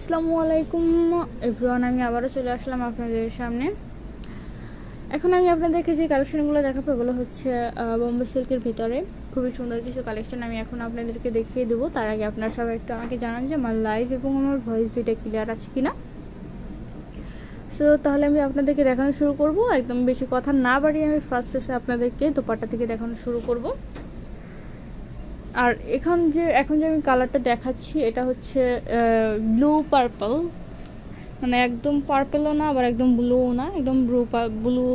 আসসালামু আলাইকুম। এভরিওয়ান, আমি আবারও চলে আসলাম আপনাদের সামনে। এখন আমি আপনাদেরকে যে কালেকশনগুলো দেখাবো, এগুলো হচ্ছে বোম্বে সিল্কের ভিতরে। খুবই সুন্দর কিছু কালেকশন আমি এখন আপনাদেরকে দেখিয়ে দেবো। তার আগে আপনারা সবাই একটু আমাকে জানান যে আমার লাইভ এবং আমার ভয়েস দুইটা ক্লিয়ার আছে কিনা। সো তাহলে আমি আপনাদেরকে দেখানো শুরু করব। একদম বেশি কথা না বাড়িয়ে আমি ফার্স্ট এসে আপনাদেরকে দোপাট্টা থেকে দেখানো শুরু করব। আর এখন যে এখন যে আমি কালারটা দেখাচ্ছি, এটা হচ্ছে ব্লু পার্পল মানে একদম পার্পেলও না, আবার একদম ব্লুও না, একদম ব্লু ব্লু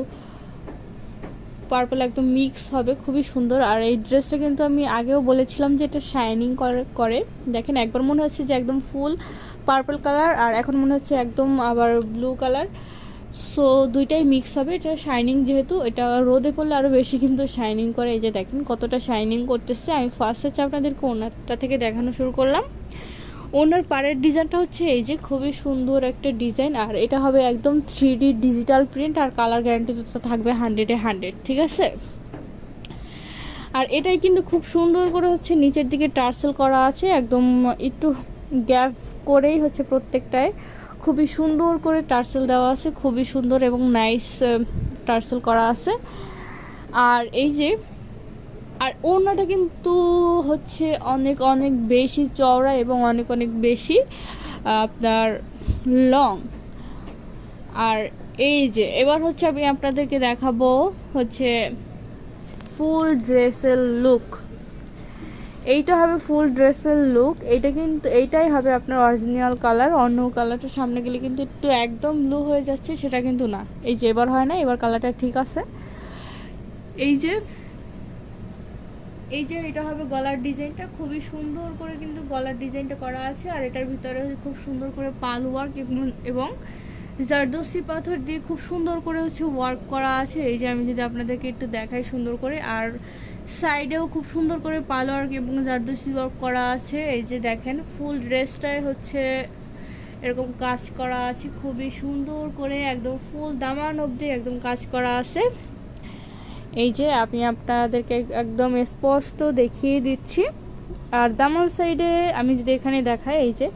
পার্পল একদম মিক্স হবে, খুবই সুন্দর। আর এই ড্রেসটা কিন্তু আমি আগেও বলেছিলাম যে এটা শাইনিং করে দেখেন, একবার মনে হচ্ছে যে একদম ফুল পার্পল কালার আর এখন মনে হচ্ছে একদম আবার ব্লু কালার সো দুইটাই মিক্স হবে। এটা শাইনিং যেহেতু, এটা রোদে পড়লে আরও বেশি কিন্তু শাইনিং করে। এই যে দেখেন, কতটা শাইনিং করতেছে। আমি ফার্স্ট হচ্ছে আপনাদেরকে ওনারটা থেকে দেখানো শুরু করলাম। ওনার পাড়ের ডিজাইনটা হচ্ছে এই যে, খুবই সুন্দর একটা ডিজাইন। আর এটা হবে একদম থ্রি ডিজিটাল প্রিন্ট আর কালার গ্যারান্টি তো থাকবে হান্ড্রেডে হান্ড্রেড ঠিক আছে? আর এটাই কিন্তু খুব সুন্দর করে হচ্ছে নিচের দিকে টার্সেল করা আছে। একদম একটু গ্যাপ করেই হচ্ছে প্রত্যেকটায়। খুবই সুন্দর করে টার্সেল দেওয়া আছে, খুবই সুন্দর এবং নাইস টার্সেল করা আছে। আর এই যে, আর ওড়নাটা কিন্তু হচ্ছে অনেক অনেক বেশি চওড়া এবং অনেক অনেক বেশি আপনার লং। আর এই যে, এবার হচ্ছে আমি আপনাদেরকে দেখাবো হচ্ছে ফুল ড্রেসের লুক। এইটা হবে ফুল ড্রেসের লুক এইটা কিন্তু, এইটাই হবে আপনার অরিজিনাল কালার অন্য কালারটা সামনে গেলে কিন্তু একটু একদম ব্লু হয়ে যাচ্ছে, সেটা কিন্তু না। এই যে এবার হয় না, এবার কালারটা ঠিক আছে। এই যে এই যে এটা হবে গলার ডিজাইনটা খুবই সুন্দর করে কিন্তু গলার ডিজাইনটা করা আছে, আর এটার ভিতরে খুব সুন্দর করে পাল ওয়ার্ক এবং জারদোসি পাথর দিয়ে খুব সুন্দর করে হচ্ছে ওয়ার্ক করা আছে। এই যে আমি যদি আপনাদেরকে একটু দেখাই সুন্দর করে, আর সাইডেও খুব সুন্দর করে ওয়ার্ক এবং জারদোসি ওয়ার্ক করা আছে। এই যে দেখেন ফুল ড্রেসটাই হচ্ছে এরকম কাজ করা আছে। খুবই সুন্দর করে একদম ফুল দামান অবধি একদম কাজ করা আছে। এই যে আমি আপনাদেরকে একদম স্পষ্ট দেখিয়ে দিচ্ছি। আর দামাল সাইডে আমি যদি এখানে দেখাই, এই যে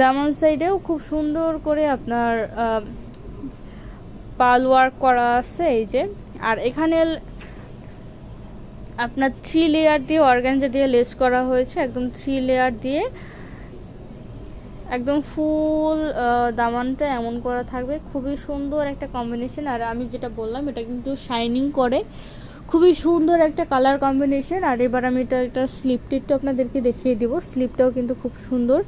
দামাল সাইডেও খুব সুন্দর করে আপনার পাল ওয়ার্ক করা আছে। এই যে, আর এখানে আপনার থ্রি লেয়ার দিয়ে অর্গানজা দিয়ে লেস করা হয়েছে, একদম থ্রি লেয়ার দিয়ে। একদম ফুল দামানটা এমন করা থাকবে। খুবই সুন্দর একটা কম্বিনেশন আর আমি যেটা বললাম, এটা কিন্তু শাইনিং করে। খুবই সুন্দর একটা কালার কম্বিনেশন আর এবার আমি এটা একটা স্লিপটিটটা আপনাদেরকে দেখিয়ে দিব। স্লিপটাও কিন্তু খুব সুন্দর।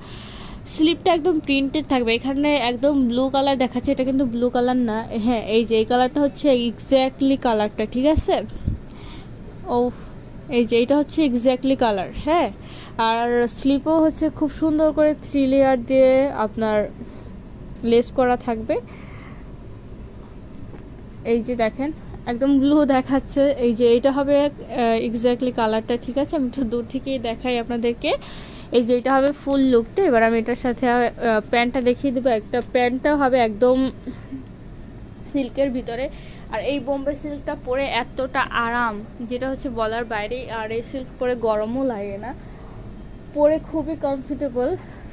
স্লিপটা একদম প্রিন্টেড থাকবে। এখানে একদম ব্লু কালার দেখাচ্ছে, এটা কিন্তু ব্লু কালার না। হ্যাঁ এই যে, এই কালারটা হচ্ছে এক্স্যাক্টলি কালারটা ঠিক আছে? ও এই যে এটা হচ্ছে এক্স্যাক্টলি কালার হ্যাঁ? আর স্লিপও হচ্ছে খুব সুন্দর করে থ্রি লেয়ার দিয়ে আপনার লেস করা থাকবে। এই যে দেখেন, একদম ব্লু দেখাচ্ছে। এই যে এটা হবে এক্স্যাক্টলি কালারটা ঠিক আছে? আমি একটু দূর থেকেই দেখাই আপনাদেরকে। এই যে এটা হবে ফুল লুকটা এবার আমি এটার সাথে প্যান্টটা দেখিয়ে দেবো। একটা প্যান্টটা হবে একদম সিল্কের ভিতরে। আর এই বোম্বে সিল্কটা পরে এতটা আরাম, যেটা হচ্ছে বলার বাইরে আর এই সিল্ক পরে গরমও লাগে না। পরে খুবই কমফোর্টেবল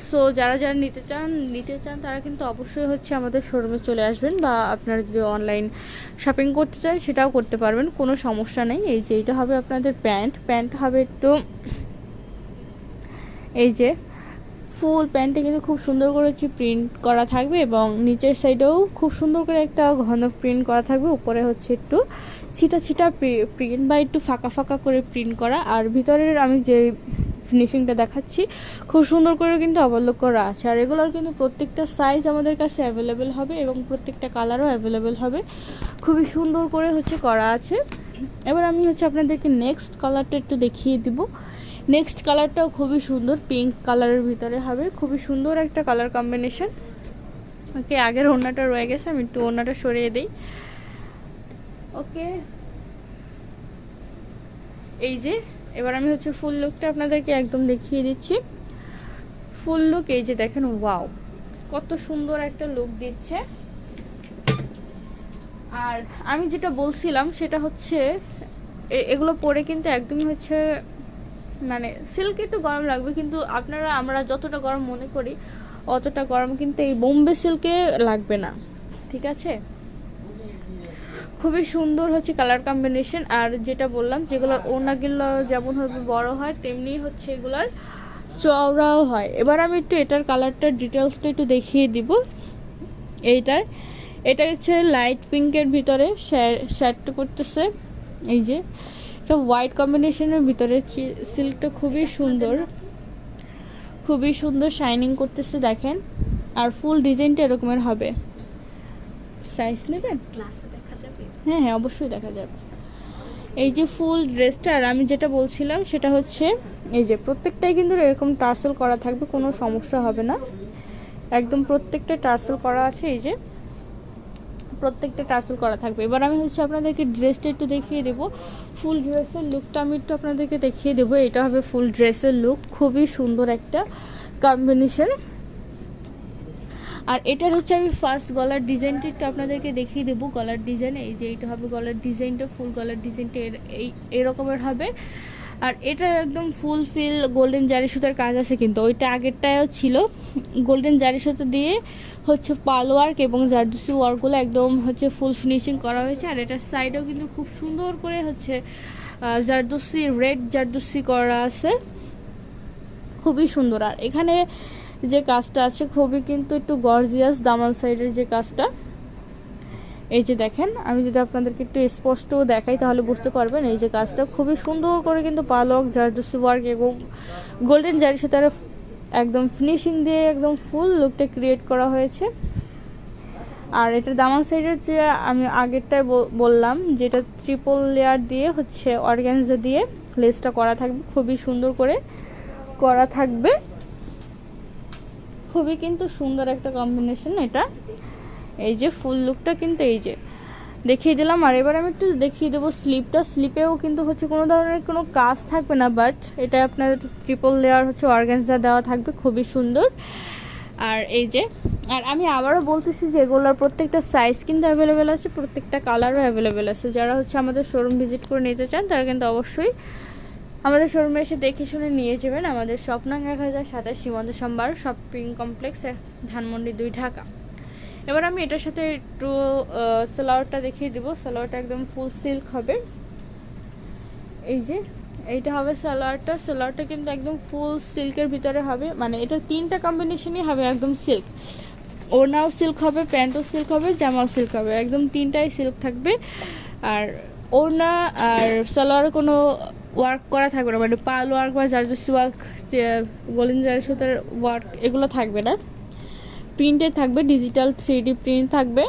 সো যারা যারা নিতে চান নিতে চান, তারা কিন্তু অবশ্যই হচ্ছে আমাদের শোরুমে চলে আসবেন বা আপনারা যদি অনলাইন শপিং করতে চান, সেটাও করতে পারবেন, কোনো সমস্যা নেই। এই যে, এইটা হবে আপনাদের প্যান্ট। প্যান্ট হবে একটু, এই যে ফুল প্যান্টে কিন্তু খুব সুন্দর করে হচ্ছে প্রিন্ট করা থাকবে এবং নিচের সাইডেও খুব সুন্দর করে একটা ঘন প্রিন্ট করা থাকবে, উপরে হচ্ছে একটু ছিটা ছিটা প্রিন্ট বা একটু ফাঁকা ফাঁকা করে প্রিন্ট করা। আর ভিতরের আমি যে ফিনিশিংটা দেখাচ্ছি, খুব সুন্দর করে কিন্তু অবলোক করা আছে। আর এগুলোর কিন্তু প্রত্যেকটা সাইজ আমাদের কাছে অ্যাভেলেবেল হবে এবং প্রত্যেকটা কালারও অ্যাভেলেবেল হবে। খুবই সুন্দর করে হচ্ছে করা আছে। এবার আমি হচ্ছে আপনাদেরকে নেক্সট কালারটা একটু দেখিয়ে দিব। নেক্সট কালারটাও খুবই সুন্দর পিঙ্ক কালারের ভিতরে হবে, খুবই সুন্দর একটা কালার কম্বিনেশন ওকে আগের ওড়নাটা রয়ে গেছে, আমি একটু ওড়নাটা সরিয়ে দিই। ওকে এই যে, এবার আমি হচ্ছে ফুল লুকটা আপনাদেরকে একদম দেখিয়ে দিচ্ছি। ফুল লুক এই যে দেখেন ওয়াও কত সুন্দর একটা লুক দিচ্ছে। আর আমি যেটা বলছিলাম, সেটা হচ্ছে এগুলো পরে কিন্তু একদমই হচ্ছে মানে সিল্ক একটু গরম লাগবে, কিন্তু আপনারা, আমরা যতটা গরম মনে করি, অতটা গরম কিন্তু এই বোম্বে সিল্কে লাগবে না, ঠিক আছে? খুবই সুন্দর হচ্ছে কালার কম্বিনেশন আর যেটা বললাম, যেগুলোর ওনাগুলো যেমন হবে বড় হয়, তেমনি হচ্ছে এগুলার চওড়াও হয়। এবার আমি একটু এটার কালারটার ডিটেলসটা একটু দেখিয়ে দিব। এইটার এটা হচ্ছে লাইট পিঙ্কের ভিতরে শ্যাডটা করতেছে, এই যে। এটা হোয়াইট কম্বিনেশনের ভিতরে সিল্কটা খুবই সুন্দর। খুবই সুন্দর শাইনিং করতেছে দেখেন। আর ফুল ডিজাইনটা এরকমের হবে। সাইজ নেবেন? দেখা যাবে? হ্যাঁ হ্যাঁ অবশ্যই দেখা যাবে। এই যে ফুল ড্রেসটা আর আমি যেটা বলছিলাম সেটা হচ্ছে এই যে প্রত্যেকটাই কিন্তু এরকম টার্সেল করা থাকবে কোনো সমস্যা হবে না। একদম প্রত্যেকটা টার্সেল করা আছে এই যে। প্রত্যেকটা টার্সেল করা থাকবে। এবার আমি হচ্ছে আপনাদেরকে ড্রেসটা একটু দেখিয়ে দেবো। ফুল ড্রেসের লুকটা আমি একটু আপনাদেরকে দেখিয়ে দেবো। এটা হবে ফুল ড্রেসের লুক খুবই সুন্দর একটা কম্বিনেশন আর এটার হচ্ছে আমি ফার্স্ট গলার ডিজাইনটা একটু আপনাদেরকে দেখিয়ে দেবো। গলার ডিজাইন এই যে এইটা হবে গলার ডিজাইনটা ফুল গলার ডিজাইনটা এই, এরকমের হবে। আর এটা একদম ফুল ফিল গোল্ডেন জারি সুতার কাজ আছে কিন্তু, ওইটা আগেরটাও ছিল। গোল্ডেন জারি সুতা দিয়ে হচ্ছে পাল ওয়ার্ক এবং জারদুসি ওয়ার্কগুলো একদম হচ্ছে ফুল ফিনিশিং করা হয়েছে। আর এটার সাইডেও কিন্তু খুব সুন্দর করে হচ্ছে জারদুসি রেড জারদুসি করা আছে। খুবই সুন্দর। আর এখানে যে কাজটা আছে, খুবই কিন্তু একটু গর্জিয়াস দামাল সাইডের যে কাজটা। এই যে দেখেন, আমি যদি আপনাদেরকে একটু স্পষ্ট দেখাই, তাহলে বুঝতে পারবেন এই যে কাজটা খুবই সুন্দর করে কিন্তু পালক জারদুসি ওয়ার্ক এবং গোল্ডেন জারির সাথে একদম ফিনিশিং দিয়ে একদম ফুল লুকটা ক্রিয়েট করা হয়েছে। আর এটা দামাল সাইডের যে আমি আগেরটায় বললাম, যেটা ট্রিপল লেয়ার দিয়ে হচ্ছে অর্গ্যানজা দিয়ে লেসটা করা থাকবে, খুবই সুন্দর করে করা থাকবে। খুবই কিন্তু সুন্দর একটা কম্বিনেশন এটা। এই যে ফুল লুকটা কিন্তু এই যে। দেখিয়ে দিলাম, আর এবার আমি একটু দেখিয়ে দেবো স্লিপটা স্লিপেও কিন্তু হচ্ছে কোনো ধরনের কোনো কাজ থাকবে না বাট এটা আপনার ট্রিপল লেয়ার হচ্ছে অর্গানজা দেওয়া থাকবে, খুবই সুন্দর। আর এই যে, আর আমি আবারও বলতেছি যে এগুলোর প্রত্যেকটা সাইজ কিন্তু অ্যাভেলেবেল আছে, প্রত্যেকটা কালারও অ্যাভেলেবেল আছে। যারা হচ্ছে আমাদের শোরুম ভিজিট করে নিতে চান, তারা কিন্তু অবশ্যই আমাদের শোরুমে এসে দেখে শুনে নিয়ে যাবেন। আমাদের স্বপ্নাং এক হাজার সাতাশ সীমান্ত সম্বার শপিং কমপ্লেক্স ধানমন্ডি দুই, ঢাকা। এবার আমি এটার সাথে একটু সালোয়ারটা দেখিয়ে দিব। সালোয়ারটা একদম ফুল সিল্ক হবে। এই যে, এইটা হবে সালোয়ারটা। সালোয়ারটা কিন্তু একদম ফুল সিল্কের ভিতরে হবে। মানে এটা তিনটা কম্বিনেশনই হবে একদম সিল্ক ওড়নাও সিল্ক হবে, প্যান্টও সিল্ক হবে, জামাও সিল্ক হবে। একদম তিনটাই সিল্ক থাকবে। আর ওড়না আর সালোয়ারে কোনো ওয়ার্ক করা থাকবে না। মানে পাল ওয়ার্ক বা জারদুসি ওয়ার্ক গোল্ডেন জার সুতার ওয়ার্ক এগুলো থাকবে না। প্রিন্টে থাকবে ডিজিটাল থ্রি প্রিন্ট থাকবে।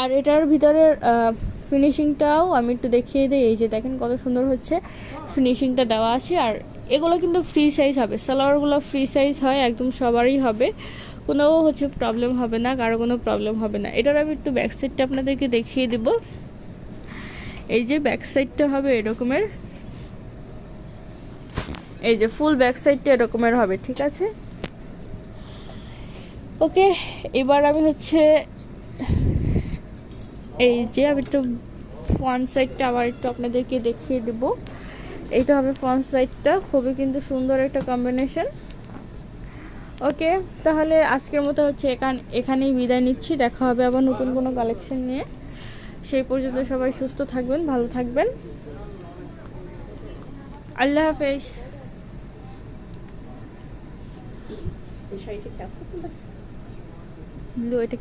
আর এটার ভিতরে ফিনিশিংটাও আমি একটু দেখিয়ে দিই, এই যে দেখেন কত সুন্দর হচ্ছে। ফিনিশিংটা দেওয়া আছে, আর এগুলো কিন্তু ফ্রি সাইজ হবে। সালোয়ারগুলো ফ্রি সাইজ হয়, একদম সবারই হবে। কোনো হচ্ছে প্রবলেম হবে না, কারও কোনো প্রবলেম হবে না। এটার আমি একটু ব্যাক সাইডটা আপনাদেরকে দেখিয়ে দেব। এই যে ব্যাক সাইডটা হবে এরকমের। এই যে ফুল ব্যাক সাইডটা এরকমের হবে, ঠিক আছে? ওকে, এবার আমি হচ্ছে এই যে আমি একটু ফ্রন্ট সাইডটা আবার একটু আপনাদেরকে দেখিয়ে দেব। এইটা হবে ফ্রন্ট সাইডটা খুবই কিন্তু সুন্দর একটা কম্বিনেশন ওকে, তাহলে আজকের মতো হচ্ছে এখান, এখানেই বিদায় নিচ্ছি। দেখা হবে আবার নতুন কোনো কালেকশন নিয়ে। সেই পর্যন্ত সবাই সুস্থ থাকবেন, ভালো থাকবেন। আল্লাহ হাফেজ। এই ব্লু এটা